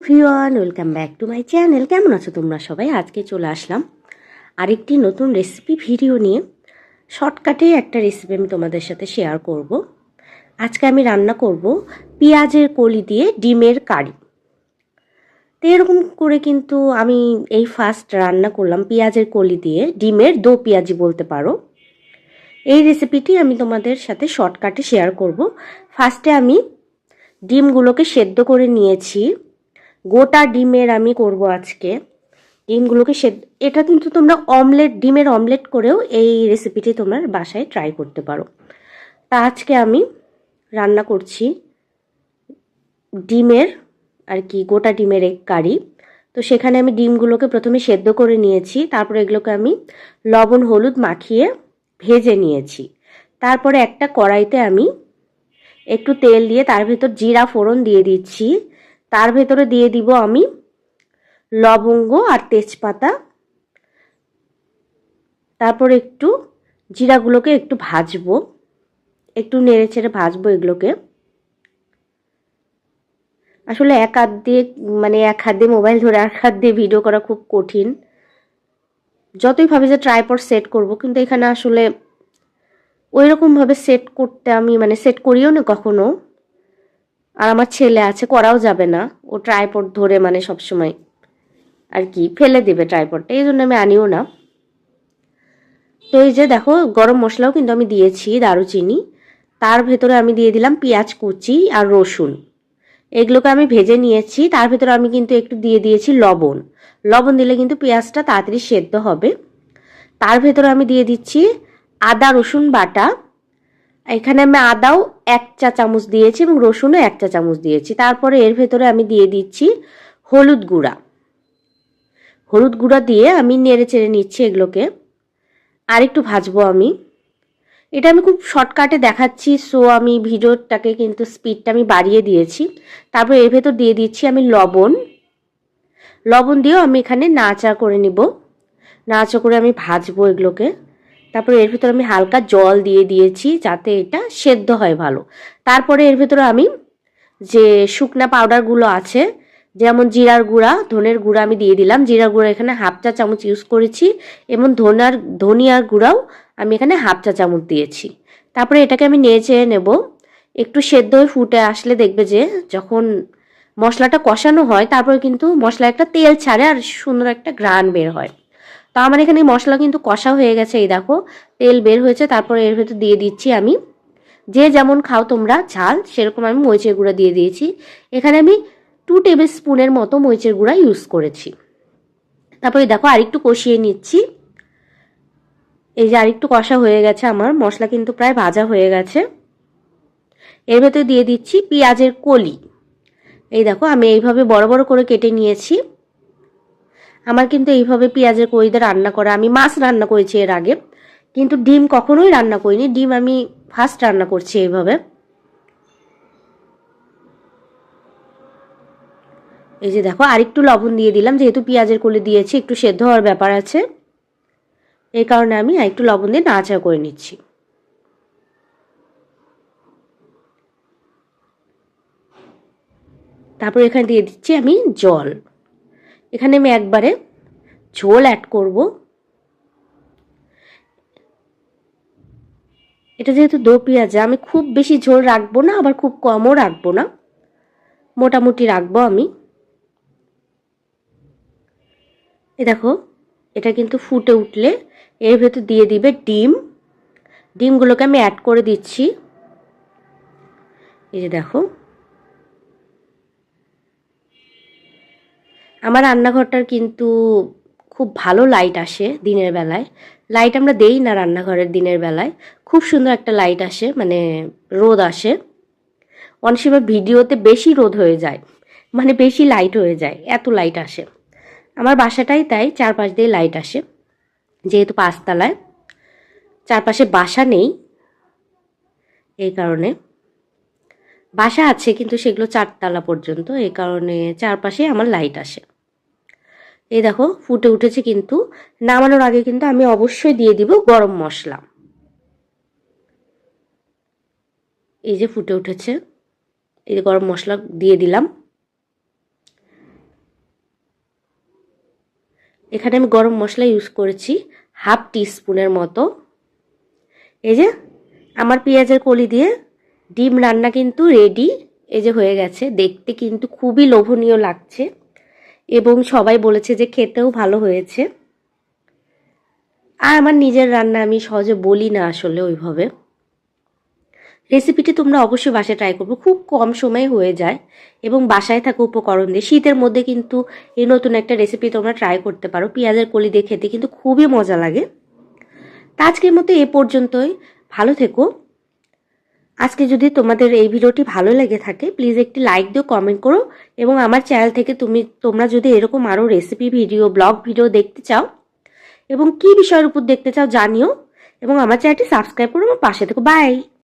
Everyone welcome back to my channel কেমন আছো তোমরা সবাই? আজকে চলে আসলাম আরেকটি নতুন রেসিপি ভিডিও নিয়ে। শর্টকাটে একটা রেসিপি আমি তোমাদের সাথে শেয়ার করব। আজকে আমি রান্না করব পেঁয়াজের কলি দিয়ে ডিমের কারি। তো এরকম করে কিন্তু আমি এই ফার্স্ট রান্না করলাম পেঁয়াজের কলি দিয়ে। ডিমের দো পেঁয়াজি বলতে পারো। এই রেসিপিটি আমি তোমাদের সাথে শর্টকাটে শেয়ার করব। ফার্স্টে আমি ডিমগুলোকে সেদ্ধ করে নিয়েছি। গোটা ডিমের আমি করব আজকে। ডিমগুলোকে সে এটা কিন্তু তোমরা অমলেট, ডিমের অমলেট করেও এই রেসিপিটি তোমরা বাসায় ট্রাই করতে পারো। তা আজকে আমি রান্না করছি ডিমের, আর কি, গোটা ডিমের এক কারি। তো সেখানে আমি ডিমগুলোকে প্রথমে সেদ্ধ করে নিয়েছি, তারপরে এগুলোকে আমি লবণ, হলুদ মাখিয়ে ভেজে নিয়েছি। তারপরে একটা কড়াইতে আমি একটু তেল দিয়ে তার ভেতর জিরা, ফোড়ন দিয়ে দিচ্ছি। তার ভেতরে দিয়ে দিব আমি লবঙ্গ আর তেজপাতা। তারপর একটু জিরাগুলোকে একটু ভাজবো। একটু নেড়ে ছেড়ে ভাজবো এগুলোকে। আসলে এক হাত দিয়ে মানে এক হাত দিয়ে মোবাইল ধরে এক হাত দিয়ে ভিডিও করা খুব কঠিন। যতই ভাবি যে ট্রাইপড সেট করব, কিন্তু এখানে আসলে ওই রকমভাবে সেট করতে আমি মানে সেট করিও না কখনো। আর আমার ছেলে আছে, করাও যাবে না। ও ট্রাইপড ধরে মানে সবসময় আর কি, ফেলে দেবে ট্রাইপডটা এই জন্য আমি আনিও না। তো এই যে দেখো, গরম মশলাও কিন্তু আমি দিয়েছি, দারুচিনি। তার ভেতরে আমি দিয়ে দিলাম পেঁয়াজ কুচি আর রসুন। এগুলোকে আমি ভেজে নিয়েছি, তার ভেতরে আমি কিন্তু একটু দিয়ে দিয়েছি লবণ। লবণ দিলে কিন্তু পেঁয়াজটা তাড়াতাড়ি সেদ্ধ হবে। তার ভেতরে আমি দিয়ে দিচ্ছি আদা রসুন বাটা এখানে আমি আদাও এক চা চামচ দিয়েছি এবং রসুনও এক চা চামচ দিয়েছি। তারপরে এর ভেতরে আমি দিয়ে দিচ্ছি হলুদ গুঁড়া। হলুদ গুঁড়া দিয়ে আমি নেড়ে চেড়ে নিচ্ছি এগুলোকে। আর একটু ভাজবো আমি। এটা আমি খুব শর্টকাটে দেখাচ্ছি সো আমি ভিডিওটাকে কিন্তু স্পিডটা আমি বাড়িয়ে দিয়েছি। তারপর এর ভেতর দিয়ে দিচ্ছি আমি লবণ। লবণ দিয়েও আমি এখানে নাচা করে নিব। নাচা করে আমি ভাজবো এগুলোকে। তারপরে এর ভিতরে আমি হালকা জল দিয়ে দিয়েছি যাতে এটা সেদ্ধ হয় ভালো। তারপরে এর ভিতরে আমি যে শুকনা পাউডারগুলো আছে, যেমন জিরার গুঁড়া, ধনের গুঁড়া আমি দিয়ে দিলাম। জিরার গুঁড়া এখানে হাফ চা চামচ ইউজ করেছি এবং ধনার, ধনিয়ার গুঁড়াও আমি এখানে হাফ চা চামচ দিয়েছি। তারপরে এটাকে আমি নিয়ে চেয়ে নেব। একটু সেদ্ধ হয়ে ফুটে আসলে দেখবে যে যখন মশলাটা কষানো হয়, তারপরে কিন্তু মশলা একটা তেল ছাড়ে আর সুন্দর একটা গ্রান বের হয়। তো আমার এখানে মশলা কিন্তু কষা হয়ে গেছে, এই দেখো। তেল বের হয়েছে, তারপরে এর ভেতর দিয়ে দিচ্ছি আমি। যে যেমন খাও তোমরা, ঝাল, সেরকম আমি মরিচের গুঁড়া দিয়ে দিয়েছি। এখানে আমি টু টেবিল স্পুনের মতো মরিচের গুঁড়া ইউজ করেছি। তারপরে দেখো আরেকটু কষিয়ে নিচ্ছি। এই যে আরেকটু কষা হয়ে গেছে আমার, মশলা কিন্তু প্রায় ভাজা হয়ে গেছে। এর ভেতরে দিয়ে দিচ্ছি পেঁয়াজের কলি। এই দেখো আমি এইভাবে বড় বড় করে কেটে নিয়েছি। আমার কিন্তু এইভাবে পেঁয়াজের কড়িতে রান্না করা, আমি মাছ রান্না করেছি এর আগে, কিন্তু ডিম কখনোই রান্না করিনি। ডিম আমি ফার্স্ট রান্না করছি এইভাবে। এই যে দেখো, আরেকটু লবণ দিয়ে দিলাম, যেহেতু পেঁয়াজের কলি দিয়েছি, একটু সেদ্ধ হওয়ার ব্যাপার আছে। এই কারণে আমি একটু লবণ দিয়ে নাচা করে নিচ্ছি। তারপর এখানে দিয়ে দিচ্ছি আমি জল। এখানে আমি একবারে ঝোল অ্যাড করব। এটা যেহেতু দো পেঁয়াজা, আমি খুব বেশি ঝোল রাখব না, আবার খুব কমও রাখব না। মোটামুটি রাখব আমি। এ দেখো, এটা কিন্তু ফুটে উঠলে এর ভেতর দিয়ে দিবে ডিম। ডিমগুলোকে আমি অ্যাড করে দিচ্ছি। এই যে দেখো। আমার রান্নাঘরটার কিন্তু খুব ভালো লাইট আসে দিনের বেলায়। লাইট আমরা দেই না রান্নাঘরের দিনের বেলায়। খুব সুন্দর একটা লাইট আসে মানে রোদ আসে। অনেক সময় ভিডিওতে বেশি রোদ হয়ে যায় মানে বেশি লাইট হয়ে যায়, এত লাইট আসে। আমার বাসাটাই তাই, চারপাশ দিয়ে লাইট আসে। যেহেতু পাঁচতলায়, চারপাশে বাসা নেই এই কারণে। বাসা আছে কিন্তু সেগুলো চারতলা পর্যন্ত, এই কারণে চারপাশে আমার লাইট আসে। এই দেখো, ফুটে উঠেছে কিন্তু। নামানোর আগে কিন্তু আমি অবশ্যই দিয়ে দিব গরম মশলা। এই যে ফুটে উঠেছে, এই যে গরম মশলা দিয়ে দিলাম। এখানে আমি গরম মশলা ইউজ করেছি হাফ স্পুনের মতো। এই যে, আমার পেঁয়াজের কলি দিয়ে ডিম রান্না কিন্তু রেডি এই যে হয়ে গেছে, দেখতে কিন্তু খুবই লোভনীয় লাগছে। এবং সবাই বলেছে যে খেতেও ভালো হয়েছে। আর আমার নিজের রান্না আমি সহজে বলি না আসলে ওইভাবে। রেসিপিটি তোমরা অবশ্যই বাসায় ট্রাই করব। খুব কম সময়ে হয়ে যায় এবং বাসায় থাকা উপকরণ দিয়ে। শীতের মধ্যে কিন্তু এই নতুন একটা রেসিপি তোমরা ট্রাই করতে পারো। পেঁয়াজের কলি দিয়ে খেতে কিন্তু খুবই মজা লাগে। তা আজকের মতো এ পর্যন্তই। ভালো থেকো। আজকে যদি তোমাদের এই ভিডিওটি ভালো লেগে থাকে প্লিজ একটি লাইক দিও কমেন্ট করো এবং আমার চ্যানেল থেকে তুমি, তোমরা যদি এরকম আরও রেসিপি ভিডিও ব্লগ ভিডিও দেখতে চাও এবং কী বিষয়ের উপর দেখতে চাও জানিও এবং আমার চ্যানেলটি সাবস্ক্রাইব করো, আমার পাশে থেকো। বাই